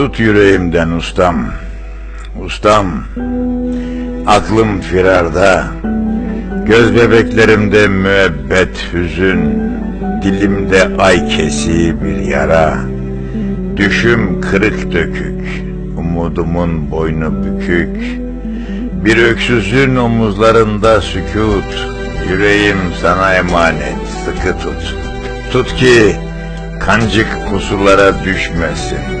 Tut yüreğimden ustam, ustam. Aklım firarda, göz bebeklerimde müebbet hüzün, dilimde ay kesi bir yara. Düşüm kırık dökük, umudumun boynu bükük. Bir öksüzün omuzlarında sükut, yüreğim sana emanet, sıkı tut. Tut ki kancık pusulara düşmesin,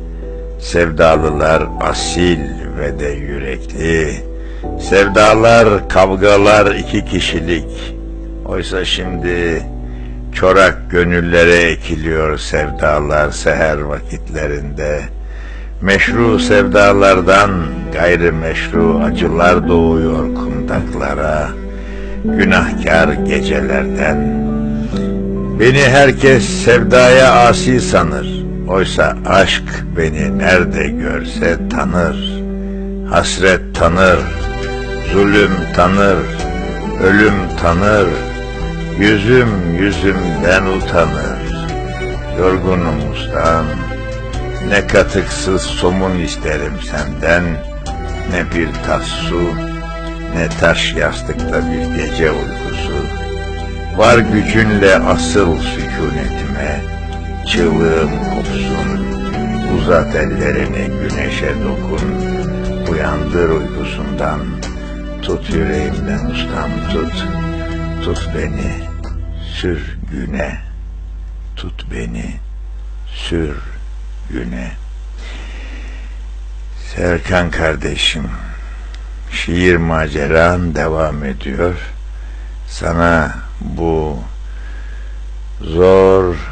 Sevdalılar asil ve de yürekli, sevdalar kavgalar iki kişilik. Oysa şimdi çorak gönüllere ekiliyor sevdalar seher vakitlerinde. Meşru sevdalardan gayrimeşru acılar doğuyor kundaklara. Günahkar gecelerden. Beni herkes sevdaya asi sanır. Oysa aşk beni nerede görse tanır. Hasret tanır, zulüm tanır, ölüm tanır. Yüzüm yüzümden utanır. Yorgunum ustam. Ne katıksız somun isterim senden, ne bir tas su, ne taş yastıkta bir gece uykusu. Var gücünle asıl sükunetime, çığlığım kopsun, uzat ellerini güneşe dokun, uyandır uykusundan, tut yüreğimden ustam tut, tut beni, sür güne, tut beni, sür güne. Serkan kardeşim, şiir maceran devam ediyor. Sana bu zor,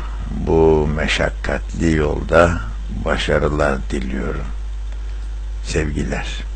meşakkatli yolda başarılar diliyorum. Sevgiler.